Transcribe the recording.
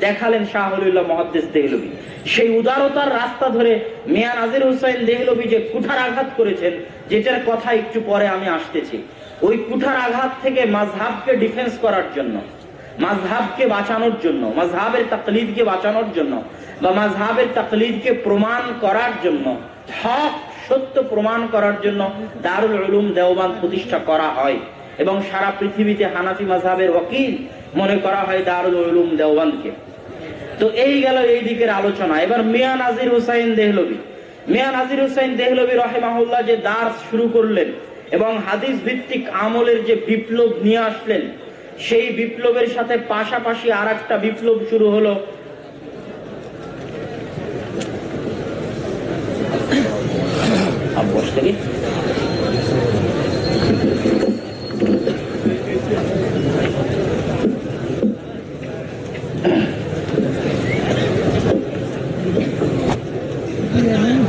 দেখালেন শাহুল্লাহ মহাদ্দেশ দেহলবি। সেই উদারতার রাস্তা ধরে মিয়া নাজির হুসাইন দেহলবি যে কুঠার আঘাত করেছেন, যেটার কথা একটু পরে আমি আসতেছি। ওই কুঠার আঘাত থেকে মাঝহাবকে ডিফেন্স করার জন্য মাঝহাবকে বাঁচানোর জন্য মাঝহাবের তাকলিদকে বাঁচানোর জন্য বা মাঝহাবের তাকলিদকে প্রমাণ করার জন্য, হক সত্য প্রমাণ করার জন্য দারুল উলুম দেওবান প্রতিষ্ঠা করা হয়। এবং সারা পৃথিবীতে হানাফি মাঝহাবের ওয়াকিল মনে করা হয় দারুল উলুম দেওবানকে তো এই গেল এই দিকের আলোচনা। এবার মিয়া নাজির হুসাইন দেহলবি। মিয়া নাজির হুসাইন দেহলবি রহেমাহুল্লাহ যে দাস শুরু করলেন এবং হাদিস ভিত্তিক আমলের যে বিপ্লব নিয়ে আসলেন, সেই বিপ্লবের সাথে পাশাপাশি আর একটা বিপ্লব শুরু হলো। থেকে? Ayan.